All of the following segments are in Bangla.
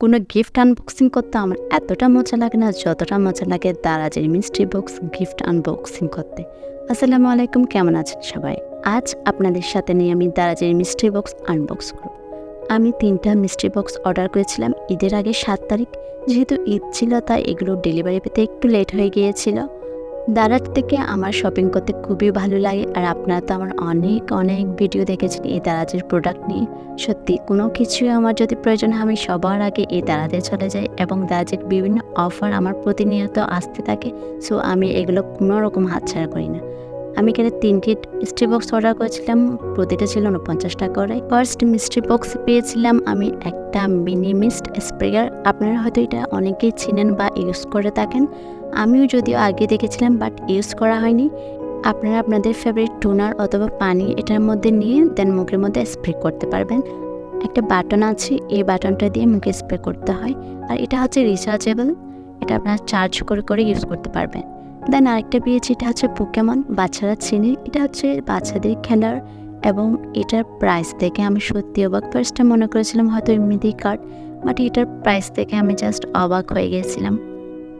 কোনো গিফট আনবক্সিং করতে আমার এতটা মজা লাগে না, যতটা মজা লাগে দারাজের মিস্ট্রি বক্স গিফট আনবক্সিং করতে। আসসালামু আলাইকুম, কেমন আছেন সবাই? আজ আপনাদের সাথে নিয়ে আমি দারাজের মিস্ট্রি বক্স আনবক্স করব। আমি তিনটা মিস্ট্রি বক্স অর্ডার করেছিলাম ঈদের আগে সাত তারিখ। যেহেতু ঈদ ছিল, তাই এগুলো ডেলিভারি পেতে একটু লেট হয়ে গিয়েছিল। দারাজ থেকে আমার শপিং করতে খুবই ভালো লাগে, আর আপনারা তো আমার অনেক অনেক ভিডিও দেখেছেন এই দারাজের প্রোডাক্ট নিয়ে। সত্যি, কোনো কিছুই আমার যদি প্রয়োজন হয়, আমি সবার আগে এই দারাজে চলে যাই এবং দারাজের বিভিন্ন অফার আমার প্রতিনিয়ত আসতে থাকে সো আমি এগুলো কোনো রকম হাতছাড়া করি না। আমি এখানে তিনটি মিস্ট্রি বক্স অর্ডার করেছিলাম, প্রতিটা ছিল উনপঞ্চাশ টাকা করে। ফার্স্ট মিস্ট্রি বক্স পেয়েছিলাম আমি একটা মিনি মিস্ট স্প্রেয়ার আপনারা হয়তো এটা অনেকেই চিনেন বা ইউজ করে থাকেন। আমিও যদিও আগে দেখেছিলাম বাট ইউজ করা হয়নি। আপনারা আপনাদের ফেভারিট টোনার অথবা পানি এটার মধ্যে নিয়ে দেন মুখের মধ্যে স্প্রে করতে পারবেন। একটা বাটন আছে, এই বাটনটা দিয়ে মুখে স্প্রে করতে হয়। আর এটা হচ্ছে রিচার্জেবল এটা আপনারা চার্জ করে করে ইউজ করতে পারবেন। দেন আরেকটা পেয়েছি এটা হচ্ছে পোকেমন বাচ্চারা চেনে। এটা হচ্ছে বাচ্চাদের খেলার এবং এটার প্রাইস দেখে আমি সত্যি অবাক। ফার্স্টে মনে করেছিলাম হয়তো এমনিতেই কার্ড বাট এটার প্রাইস দেখে আমি জাস্ট অবাক হয়ে গেছিলাম।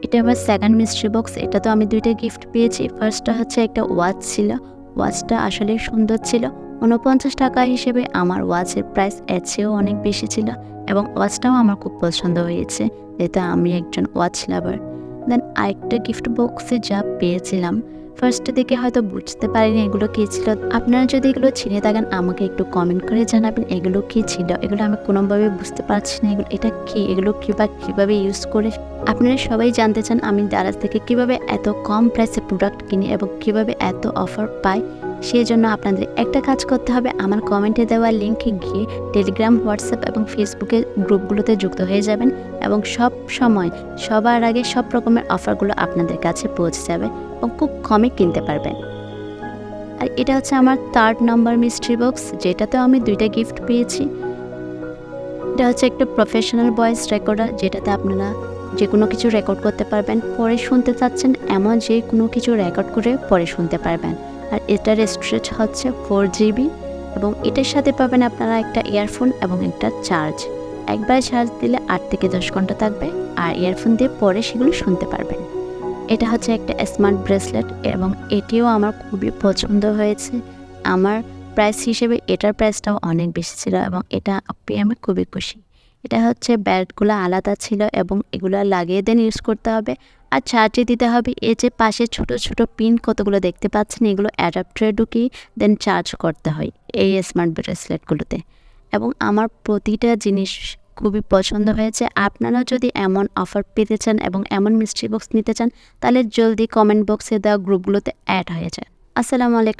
এটা আমার সেকেন্ড মিস্ট্রি বক্স এটা তো আমি দুইটা গিফট পেয়েছি। ফার্স্টটা হচ্ছে একটা ওয়াচ ছিল। ওয়াচটা আসলে সুন্দর ছিল। উনপঞ্চাশ টাকা হিসেবে আমার ওয়াচের প্রাইস এর চেয়েও অনেক বেশি ছিল এবং ওয়াচটাও আমার খুব পছন্দ হয়েছে। যেটা আমি একজন ওয়াচ লাভার দেন আরেকটা গিফট বক্সে যা পেয়েছিলাম। ফার্স্ট দেখে হয়তো বুঝতে পারিনি এগুলো কী ছিল। আপনারা যদি এগুলো ছিঁড়ে থাকেন, আমাকে একটু কমেন্ট করে জানাবেন এগুলো কী ছিল। এগুলো আমি কোনোভাবে বুঝতে পারছি না। এগুলো, এটা কী? এগুলো কী বা কীভাবে ইউজ করে? আপনারা সবাই জানতে চান আমি দারাজ থেকে কীভাবে এত কম প্রাইসে প্রোডাক্ট কিনি এবং কীভাবে এত অফার পাই। সেই জন্য আপনাদের একটা কাজ করতে হবে, আমার কমেন্টে দেওয়া লিঙ্কে গিয়ে টেলিগ্রাম হোয়াটসঅ্যাপ এবং ফেসবুকের গ্রুপগুলোতে যুক্ত হয়ে যাবেন এবং সব সময় সবার আগে সব রকমের অফারগুলো আপনাদের কাছে পৌঁছে যাবে এবং খুব কমে কিনতে পারবেন। আর এটা হচ্ছে আমার থার্ড নাম্বার মিস্ট্রি বক্স যেটাতেও আমি দুইটা গিফট পেয়েছি। এটা হচ্ছে একটা প্রফেশনাল ভয়েস রেকর্ডার যেটাতে আপনারা যে কোনো কিছু রেকর্ড করতে পারবেন, পরে শুনতে চাচ্ছেন এমন যে কোনো কিছু রেকর্ড করে পরে শুনতে পারবেন। আর এটার স্টোরেজ হচ্ছে ফোর জিবি এবং এটার সাথে পাবেন আপনারা একটা ইয়ারফোন এবং একটা চার্জ একবার চার্জ দিলে আট থেকে দশ ঘণ্টা থাকবে আর ইয়ারফোন দিয়ে পরে সেগুলো শুনতে পারবেন। এটা হচ্ছে একটা স্মার্ট ব্রেসলেট এবং এটিও আমার খুবই পছন্দ হয়েছে। আমার প্রাইস হিসেবে এটার প্রাইসটাও অনেক বেশি ছিল এবং এটা পেয়ে আমি খুবই খুশি। এটা হচ্ছে ব্যাটগুলো আলাদা ছিল এবং এগুলো লাগিয়ে দেন ইউজ করতে হবে। আর চার্জে দিতে হবে। এই যে পাশে ছোট ছোট পিন কতগুলো দেখতে পাচ্ছেন? এগুলো অ্যাডাপ্টারে ঢুকিয়ে দেন চার্জ করতে হয় এই স্মার্ট ব্রেসলেটগুলোতে এবং আমার প্রতিটা জিনিস খুবই পছন্দ হয়েছে। আপনারাও যদি এমন অফার পেতে চান এবং এমন মিস্ট্রি বক্স নিতে চান, তাহলে জলদি কমেন্ট বক্সে দেওয়া গ্রুপগুলোতে অ্যাড হয়ে যায়। আসসালামু আলাইকুম।